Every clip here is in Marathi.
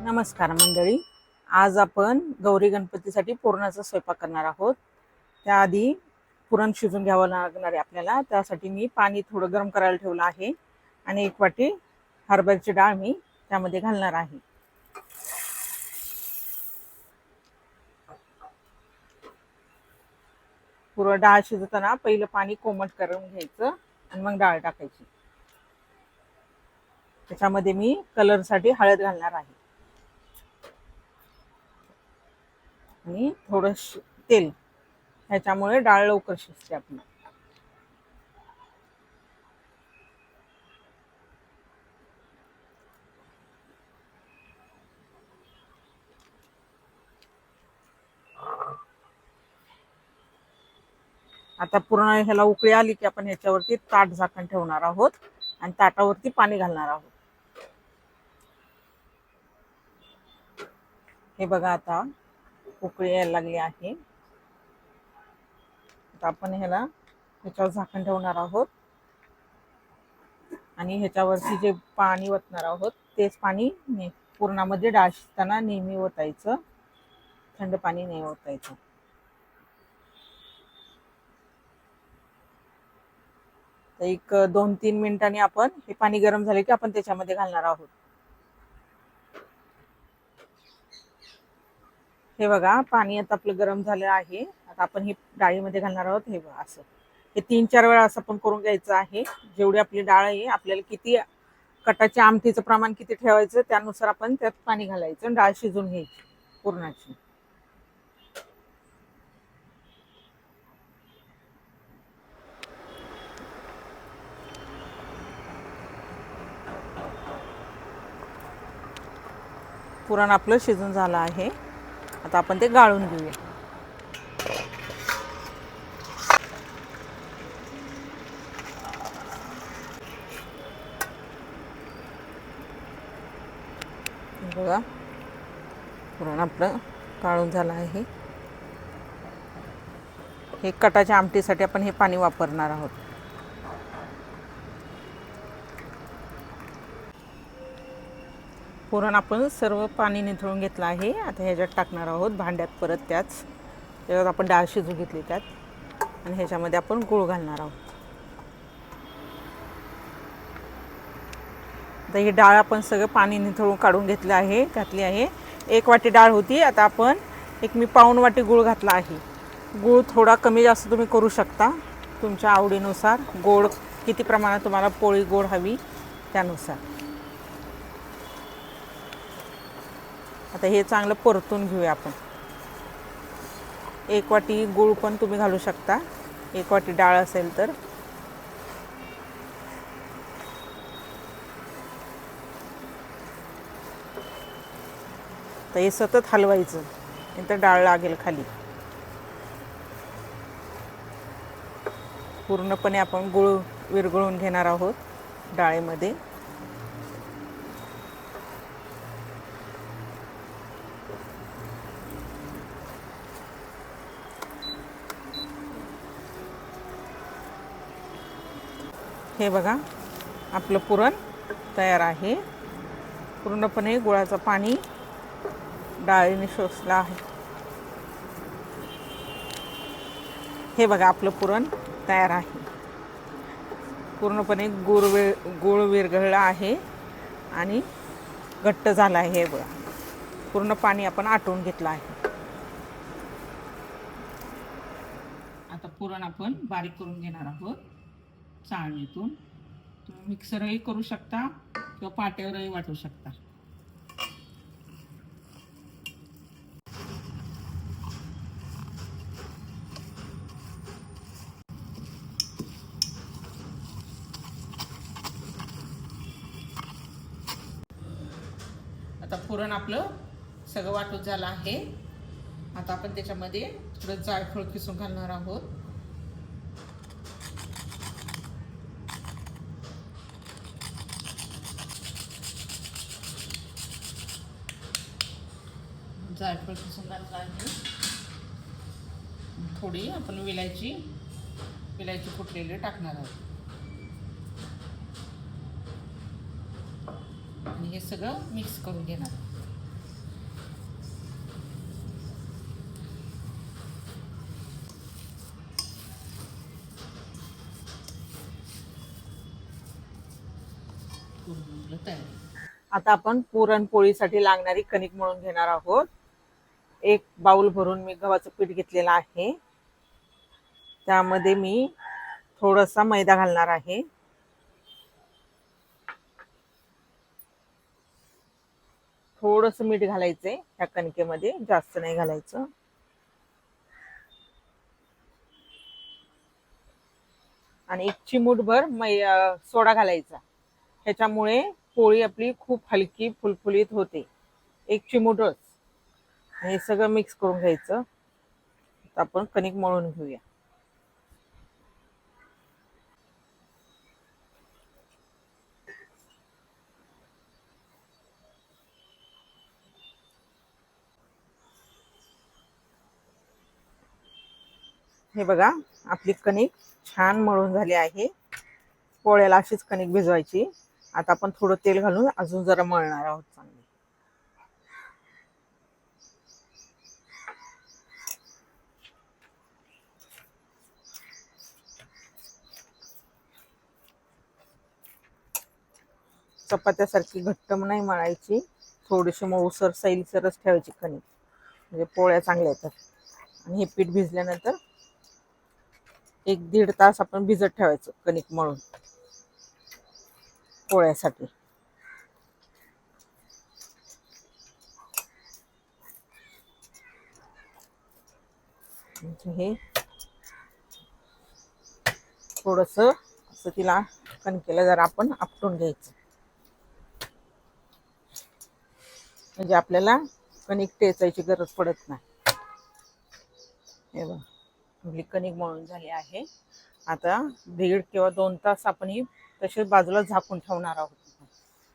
नमस्कार मंडळी. आज आपण गौरी गणपतीसाठी पुरणाचा स्वयंपाक करणार आहोत. त्याआधी पुरण शिजून घ्यावं लागणार आहे आपल्याला. त्यासाठी मी पाणी थोडं गरम करायला ठेवलं आहे आणि एक वाटी हरभऱ्याची डाळ मी त्यामध्ये घालणार आहे. पुरं डाळ शिजताना पहिलं पाणी कोमट करून घ्यायचं आणि मग डाळ टाकायची. त्याच्यामध्ये मी कलरसाठी हळद घालणार आहे. आणि थोडं तेल. ह्याच्यामुळे डाळ लवकर शिजते आपली. आता पूर्ण ह्याला उकळी आली की आपण ह्याच्यावरती ताट झाकण ठेवणार आहोत आणि ताटावरती पाणी घालणार आहोत. हे बघा आता पोकळी यायला लागली आहे. आता आपण ह्याला ह्याच्यावर झाकण ठेवणार आहोत. आणि ह्याच्यावरती जे पाणी ओतणार आहोत तेच पाणी पूर्णामध्ये डाळ शिजताना नेहमी ओतायचं. थंड पाणी नाही ओतायचं. एक दोन तीन मिनिटांनी आपण हे पाणी गरम झाले की आपण त्याच्यामध्ये घालणार आहोत. हे बघा पाणी आता आपलं गरम झालं आहे. आता आपण हे डाळीमध्ये घालणार आहोत. हे बघा असं. हे तीन चार वेळा असं आपण करून घ्यायचं आहे. जेवढी आपली डाळ आहे आपल्याला किती कटाच्या आमटीचं प्रमाण किती ठेवायचं त्यानुसार आपण त्यात पाणी घालायचं आणि डाळ शिजून घ्यायची पूर्णाची. पुरण आपलं शिजून झालं आहे. आता आपण ते गाळून घेऊया. बघा पुरण आपलं गाळून झालं आहे. हे कटाच्या आमटीसाठी आपण हे पाणी वापरणार आहोत. पुरण आपण सर्व पाणी निथळून घेतलं आहे. आता ह्याच्यात टाकणार आहोत भांड्यात परत त्याच. त्याच्यात आपण डाळ शिजू घेतली त्यात. आणि ह्याच्यामध्ये आपण गूळ घालणार आहोत. आता ही डाळ आपण सगळं पाणी निथळून काढून घेतलं आहे घातली आहे. एक वाटी डाळ होती. आता आपण एक मी पाऊण वाटी गूळ घातला आहे. गूळ थोडा कमी जास्त तुम्ही करू शकता. तुमच्या आवडीनुसार. गोड किती प्रमाणात तुम्हाला पोळी गोड हवी त्यानुसार. आता हे चांगलं परतून घेऊया आपण. एक वाटी गूळ पण तुम्ही घालू शकता. एक वाटी डाळ असेल तर. हे सतत हलवायचं. नंतर डाळ लागेल खाली. पूर्णपणे आपण गुळ विरघळून घेणार आहोत डाळीमध्ये. हे बघा आपलं पुरण तयार आहे. पूर्णपणे गुळाचं पाणी डाळीने शोषलं आहे. हे बघा आपलं पुरण तयार आहे. पूर्णपणे गुळ वे गुळ विरघळला आहे आणि घट्ट झालं आहे हे बघा. पूर्ण पाणी आपण आटवून घेतलं आहे. आता पुरण आपण बारीक करून घेणार आहोत. चाळणीतून तुम्ही मिक्सरही करू शकता किंवा पाट्यावरही वाटू शकता. आता पुरण आपलं सगळं वाटून झालं आहे. आता आपण त्याच्यामध्ये थोडं जायफळ किसून घालणार आहोत. जायफळ किसून घातला आहे थोडी आपण विलायची विलायची फुटलेली टाकणार आहोत. आणि हे सगळं मिक्स करून घेणार आता आपण पुरणपोळीसाठी लागणारी कणिक म्हणून घेणार आहोत. एक बाउल भरून मी गव्हाचं पीठ घेतलेलं आहे. त्यामध्ये मी थोडासा मैदा घालणार आहे. थोडंसं मीठ घालायचंय ह्या कणकेमध्ये जास्त नाही घालायचं. आणि एक चिमूटभर मै सोडा घालायचा. ह्याच्यामुळे पोळी आपली खूप हलकी फुलफुलीत होते. एक चिमूटच. हे सगळं मिक्स करून घ्यायचं. आपण कणिक मळून घेऊया. हे बघा आपली कणिक छान मळून झाली आहे. पोळ्याला अशीच कणिक भिजवायची. आता आपण थोडं तेल घालून अजून जरा मळणार आहोत चांगलं. चपात्यासारखी घट्ट नाही मळायची. थोडीशी मऊसर सैलसरच ठेवायची कणिक. म्हणजे पोळ्या चांगल्या येतात. आणि हे पीठ भिजल्यानंतर एक दीड तास आपण भिजत ठेवायचं कणिक मळून. पोळ्यासाठी. म्हणजे हे थोडस असं तिला कणकेला जरा आपण आपटून घ्यायचं. म्हणजे आपल्याला कणिक टेचायची गरज पडत नाही. हे बघ आपली कणिक मळून झाली आहे. आता दीड किंवा दोन तास आपण ही तसेच बाजूला झाकून ठेवणार आहोत.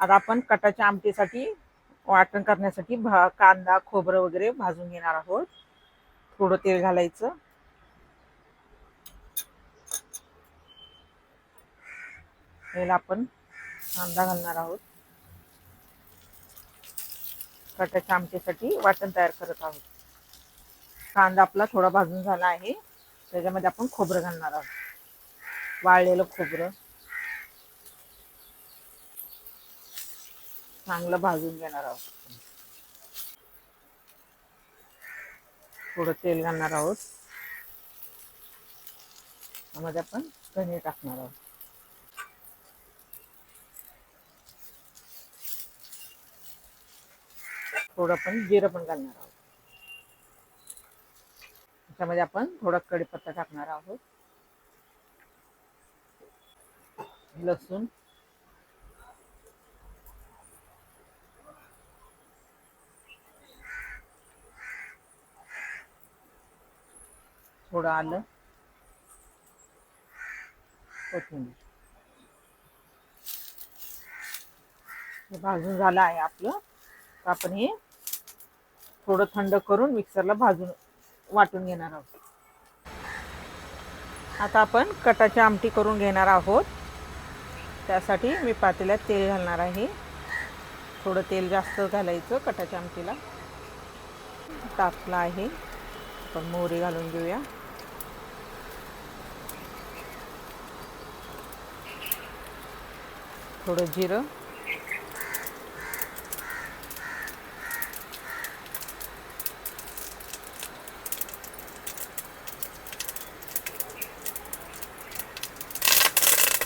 आता आपण कटाच्या आमटीसाठी वाटण करण्यासाठी भा कांदा खोबरं वगैरे भाजून घेणार आहोत. थोडं तेल घालायचं. तेल आपण कांदा घालणार आहोत. कटाच्या आमटीसाठी वाटण तयार करत आहोत. कांदा आपला थोडा भाजून झाला आहे. त्याच्यामध्ये आपण खोबरं घालणार आहोत. वाळलेलं खोबरं. चांगलं भाजून घेणार आहोत. थोडं तेल घालणार आहोत. त्यामध्ये आपण धने टाकणार आहोत. थोडं पण जिरं पण घालणार आहोत. त्याच्यामध्ये आपण थोडा कढीपत्ता टाकणार आहोत. लसूण. थोडं आलं. कोथिंबीर. भाजून झालं आहे आपलं. तर आपण हे थोडं थंड करून मिक्सरला भाजून वाटून घेणार आहोत. आता आपण कटाची आमटी करून घेणार आहोत. त्यासाठी मी पातेल्यात तेल घालणार आहे. थोडं तेल जास्त घालायचं कटाच्या आमटीला. तापला आहे. आपण मोहरी घालून घेऊया. थोडं जिरं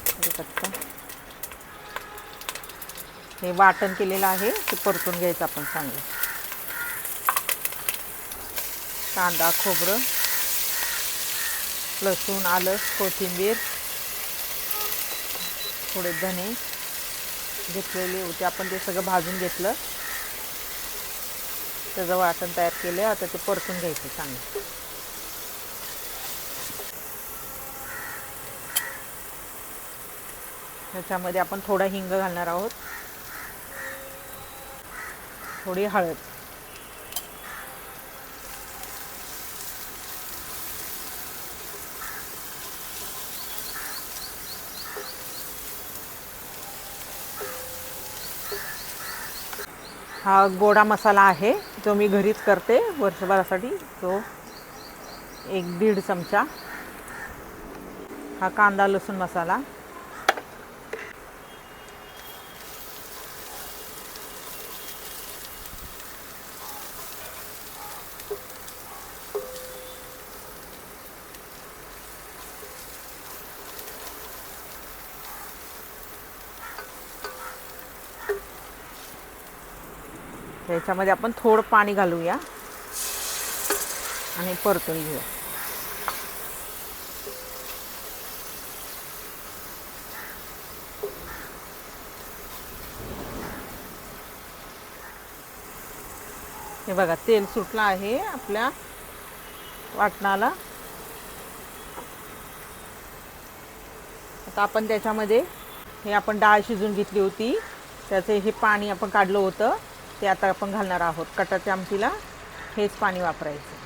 कढीपत्ता हे वाटण केलेलं आहे ते परतून घ्यायचं आपण चांगलं. कांदा खोबरं लसूण आलं कोथिंबीर थोडे धने घेतलेले होते. आपण ते सगळं भाजून घेतलं. त्याचं वाटण तयार केलं. आता ते परतून घ्यायचं चांगलं. त्याच्यामध्ये आपण थोडा हिंग घालणार आहोत. थोडी हळद. हा गोडा मसाला आहे जो मी घरीच करते. वर्षभरासाठी तो एक दीड चमचा. हा कांदा लसूण मसाला. याच्यामध्ये आपण थोडं पाणी घालूया. आणि परतून घेऊया. हे बघा तेल सुटलं आहे आपल्या वाटणाला. आता आपण त्याच्यामध्ये हे आपण डाळ शिजून घेतली होती. त्याचे हे पाणी आपण काढलं होतं. ते आता आपण घालणार आहोत. कटाच्या आमटीला हेच पाणी वापरायचं.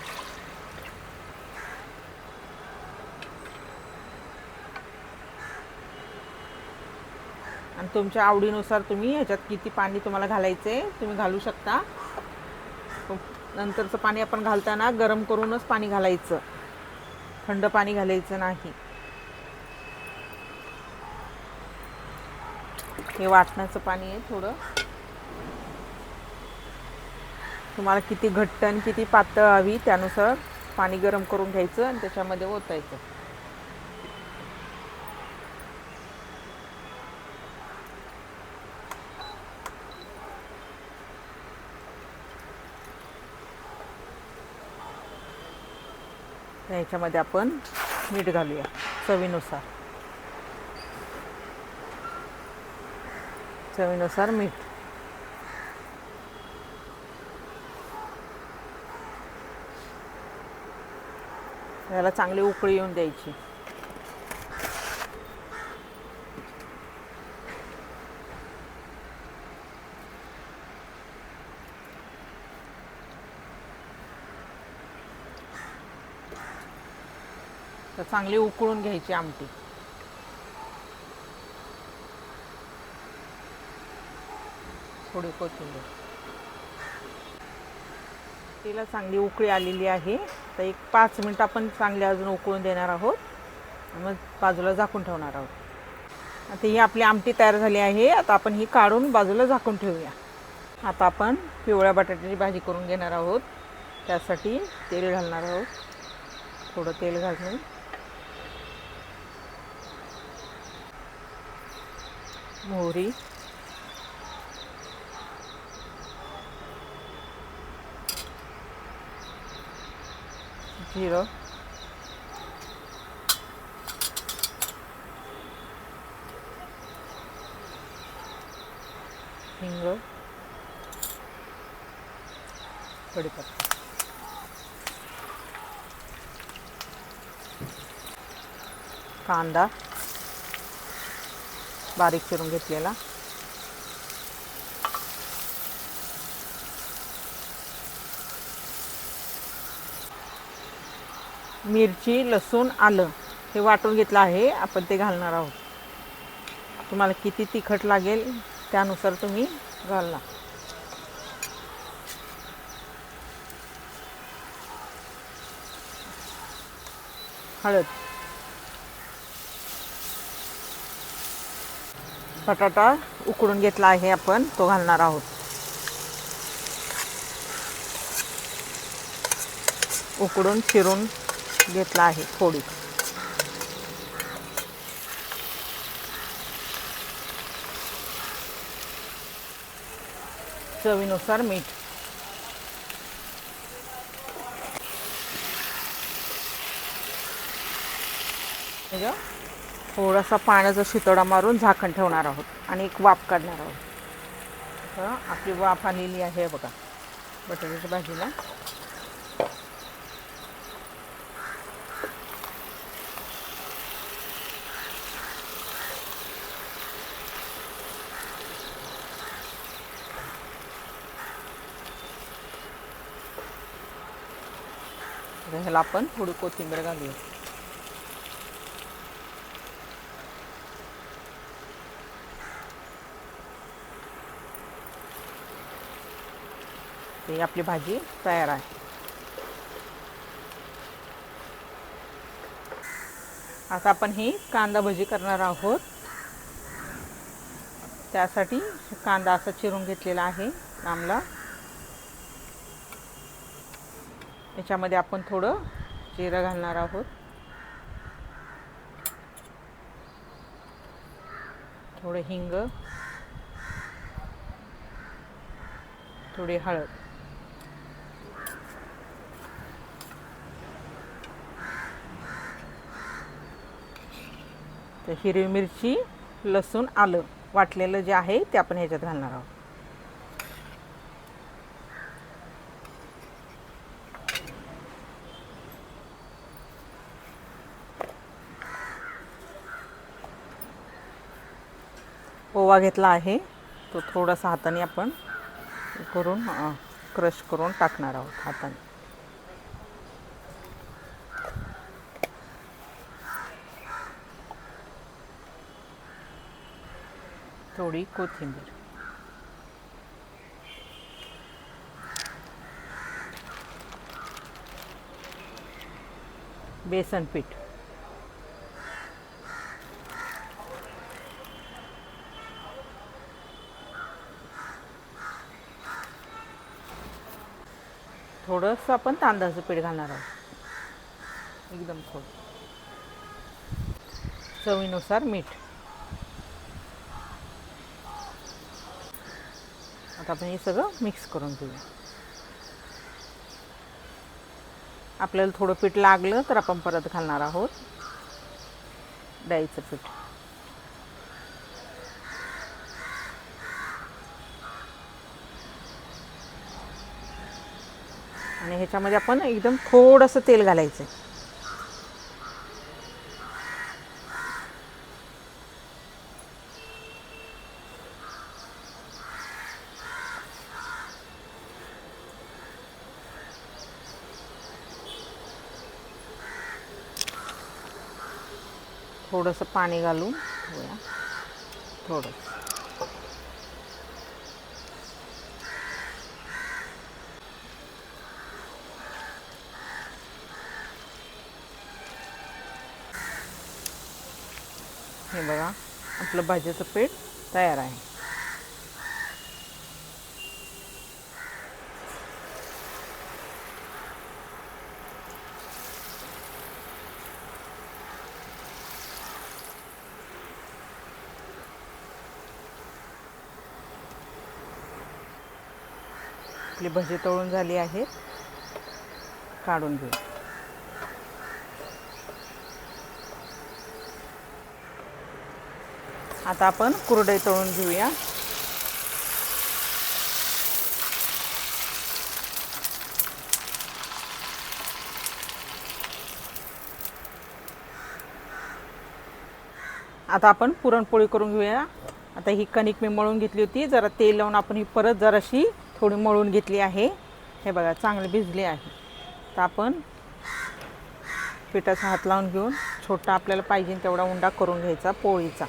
आणि तुमच्या आवडीनुसार तुम्ही ह्याच्यात किती पाणी तुम्हाला घालायचं आहे तुम्ही घालू शकता. नंतरचं पाणी आपण घालताना गरम करूनच पाणी घालायचं. थंड पाणी घालायचं नाही. हे वाटण्याचं पाणी आहे थोडं. तुम्हाला किती घट्ट आणि किती पातळ हवी त्यानुसार पाणी गरम करून घ्यायचं आणि त्याच्यामध्ये ओतायचं. याच्यामध्ये आपण मीठ घालूया चवीनुसार. चवीनुसार मीठ. त्याला चांगली उकळी येऊन द्यायची. तर चांगली उकळून घ्यायची आमटी. थोडी कोथिंबीर. तिला चांगली उकळी आलेली आहे. तर एक पाच मिनटं आपण चांगले अजून उकळून देणार आहोत. मग बाजूला झाकून ठेवणार आहोत. आता ही आपली आमटी तयार झाली आहे. आता आपण ही काढून बाजूला झाकून ठेवूया. आता आपण पिवळ्या बटाट्याची भाजी करून घेणार आहोत. त्यासाठी तेल घालणार आहोत. थोडं तेल घालून. मोहरी जिरं हिंग कढीपत्ता कांदा बारीक चिरून घेतलेला मिरची लसूण आलं हे वाटून घेतलं आहे. आपण ते घालणार आहोत. तुम्हाला किती तिखट लागेल त्यानुसार तुम्ही घालणार हळद. बटाटा उकडून घेतला आहे आपण तो घालणार आहोत. उकडून चिरून घेतला आहे थोडी चवीनुसार मीठ. म्हणजे थोडासा पाण्याचा शितोडा मारून झाकण ठेवणार आहोत आणि एक वाफ काढणार आहोत. आपली वाफ आलेली आहे बघा. बटाट्याच्या भाजीला. ह्याला आपण थोडी कोथिंबीर घालूया. ते आपली भाजी तयार आहे. आता आपण ही कांदा भजी करणार आहोत. त्यासाठी कांदा असा चिरून घेतलेला आहे आम्हाला याच्यामध्ये आपण थोडं जिरं घालणार आहोत. थोडं हिंग. थोडी हळद. तर हिरवी मिरची लसूण आलं वाटलेलं जे आहे ते आपण ह्याच्यात घालणार आहोत. ओवा घेतला आहे. तो थोडासा हाताने आपण करून क्रश करून टाकणार आहोत हाताने. थोडी कोथिंबीर. बेसन पीठ. थोडंसं आपण तांदळाचं पीठ घालणार आहोत. एकदम थोडं. चवीनुसार मीठ. आता आपण हे सगळं मिक्स करून घेऊया. आपल्याला थोडं पीठ लागलं तर आपण परत घालणार आहोत. डाळीचं पीठ. आणि ह्याच्यामध्ये आपण एकदम थोडंसं तेल घालायचं थोडंसं पाणी घालून घेऊया हे बघा आपलं भाजीचं पीठ तयार आहे. आपली भजी तळून झाली आहेत काढून घेऊ. आता आपण कुरडई तळून घेऊया. आता आपण पुरणपोळी करून घेऊया. आता ही कणिक मी मळून घेतली होती. जरा तेल लावून आपण ही परत जराशी थोडी मळून घेतली आहे. हे बघा चांगली भिजली आहे. तर आपण पिठाचा हात लावून घेऊन छोटा आपल्याला पाहिजे तेवढा उंडा करून घ्यायचा पोळीचा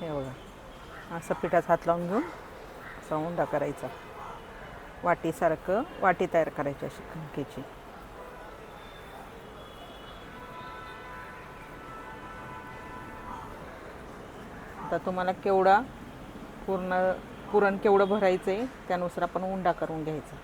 हे बघा असं पिठाचा हात लावून घेऊन असा उंडा करायचा. वाटीसारखं वाटी तयार करायची अशी कणकेची आता तुम्हाला केवढा पूर्ण पुरण केवढं भरायचं आहे त्यानुसार आपण उंडा करून घ्यायचा.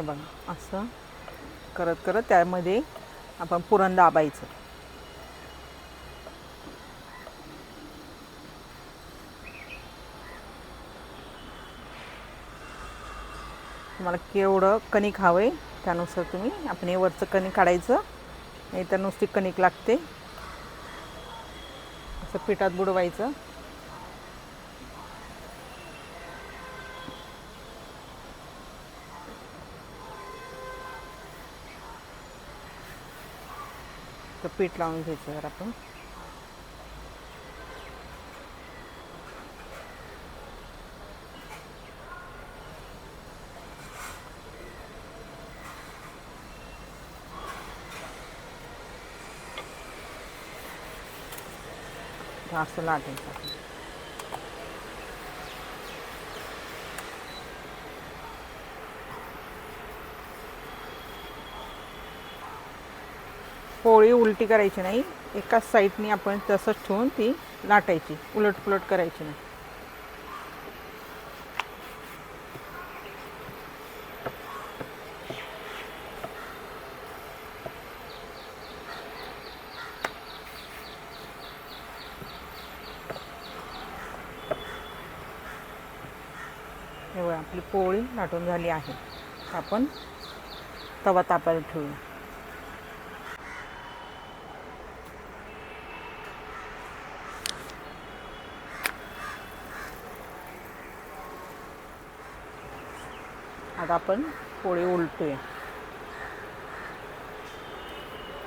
हे बघा असं करत करत त्यामध्ये आपण पुरण दाबायचं. तुम्हाला केवढं कणिक हवं आहे त्यानुसार तुम्ही आपण हे वरचं कणिक काढायचं नाही तर नुसती कणिक लागते. असं पिठात बुडवायचं. तर पीठ लावून घ्यायचं जर आपण. असं लाटायचं पोळी उलटी करायची नाही. एकाच साईडनी आपण तसंच ठेवून ती लाटायची. उलट पुलट करायची नाही. आपली पोळी लाटून झाली आहे. आपण तवा तापायला ठेवूया. आता आपण पोळी उलटूया.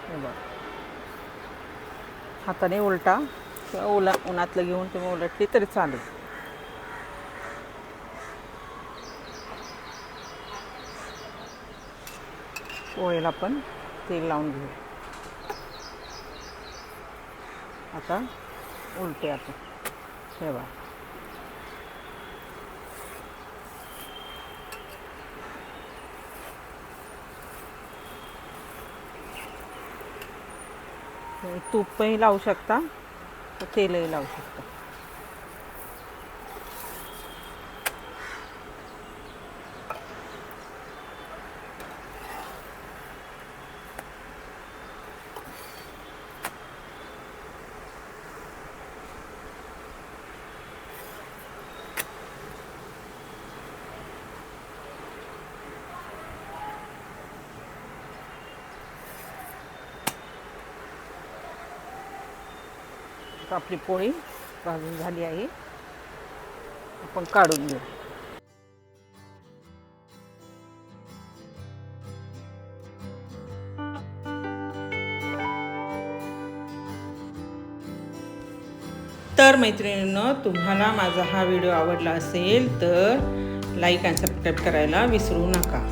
हे हाताने उलटा किंवा उला उन्हातलं घेऊन तुम्ही उलटली तरी चालेल. पोळीला पण तेल लावून घेऊ. आता उलटे आता हे तूपही लावू शकता तर तेलही लावू शकता. आता आपली पोळी भाजून झाली आहे. आपण काढून घेऊ. तर मैत्रिणींनो तुम्हाला माझा हा व्हिडिओ आवडला असेल तर लाईक आणि सबस्क्राईब करायला विसरू नका.